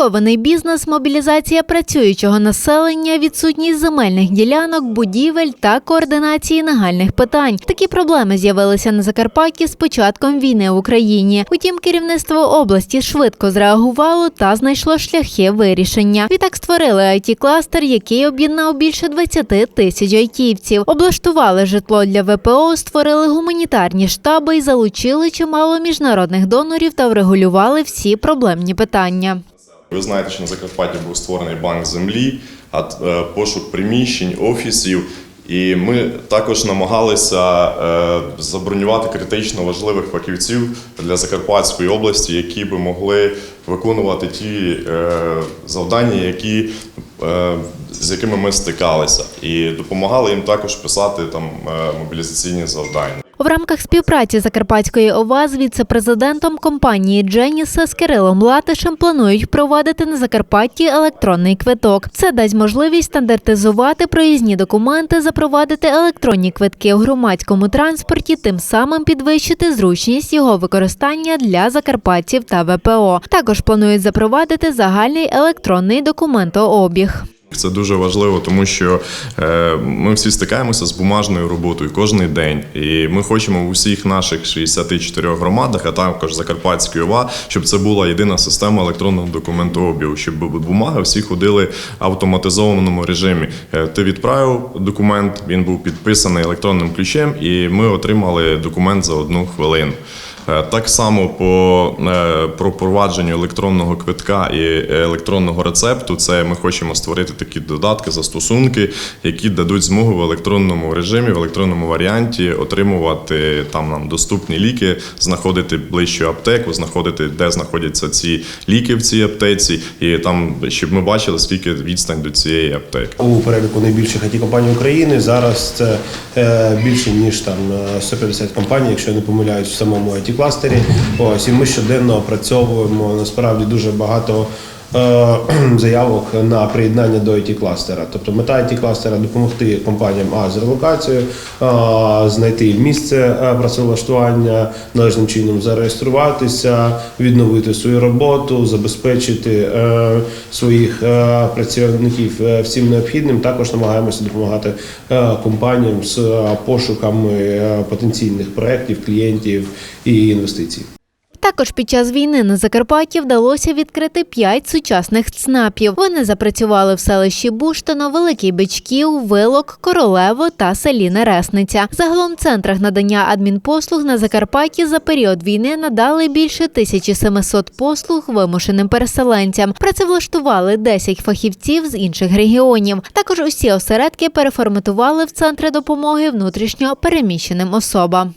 Ризикований бізнес, мобілізація працюючого населення, відсутність земельних ділянок, будівель та координації нагальних питань. Такі проблеми з'явилися на Закарпатті з початком війни в Україні. Утім, керівництво області швидко зреагувало та знайшло шляхи вирішення. Відтак створили it кластер який об'єднав більше 20 тисяч айтівців. Облаштували житло для ВПО, створили гуманітарні штаби і залучили чимало міжнародних донорів та врегулювали всі проблемні питання. Ви знаєте, що на Закарпатті був створений банк землі, е, пошук приміщень, офісів. І ми також намагалися е, забронювати критично важливих фахівців для Закарпатської області, які би могли виконувати ті е, завдання, які, з якими ми стикалися, і допомагали їм також писати там е, мобілізаційні завдання. В рамках співпраці Закарпатської ОВА з віце-президентом компанії Дженіса з Кирилом Латишем планують впровадити на Закарпатті електронний квиток. Це дасть можливість стандартизувати проїзні документи, запровадити електронні квитки у громадському транспорті, тим самим підвищити зручність його використання для закарпатців та ВПО. Також планують запровадити загальний електронний документообіг. Це дуже важливо, тому що е, ми всі стикаємося з бумажною роботою кожен день. І ми хочемо в усіх наших 64 громадах, а також Закарпатської ОВА, щоб це була єдина система електронного документообігу, щоб бумаги всі ходили в автоматизованому режимі. Е, Ти відправив документ, він був підписаний електронним ключем, і ми отримали документ за одну хвилину. Е, Так само по е, про провадженню електронного квитка і електронного рецепту. Це ми хочемо створити такі додатки, застосунки, які дадуть змогу в електронному режимі, в електронному варіанті отримувати там нам доступні ліки, знаходити ближчу аптеку, знаходити, де знаходяться ці ліки в цій аптеці, і там щоб ми бачили, скільки відстань до цієї аптеки. У переліку найбільших it компаній України зараз це е, більше ніж там е, 150 компаній, якщо я не помиляюсь, в самому it кластері. Ось і ми щоденно опрацьовуємо насправді дуже багато. Е, Заявок на приєднання до it кластера. Тобто мета it кластера допомогти компаніям а з релокацією, знайти місце е, працевлаштування, належним чином зареєструватися, відновити свою роботу, забезпечити е, своїх працівників всім необхідним. Також намагаємося допомагати компаніям з пошуками потенційних проєктів, клієнтів і інвестицій. Також під час війни на Закарпатті вдалося відкрити п'ять сучасних ЦНАПів. Вони запрацювали в селищі Буштино, Великий Бичків, Вилок, Королево та селі Нересниця. Загалом в центрах надання адмінпослуг на Закарпатті за період війни надали більше 1700 послуг вимушеним переселенцям. Працевлаштували 10 фахівців з інших регіонів. Також усі осередки переформатували в центри допомоги внутрішньо переміщеним особам.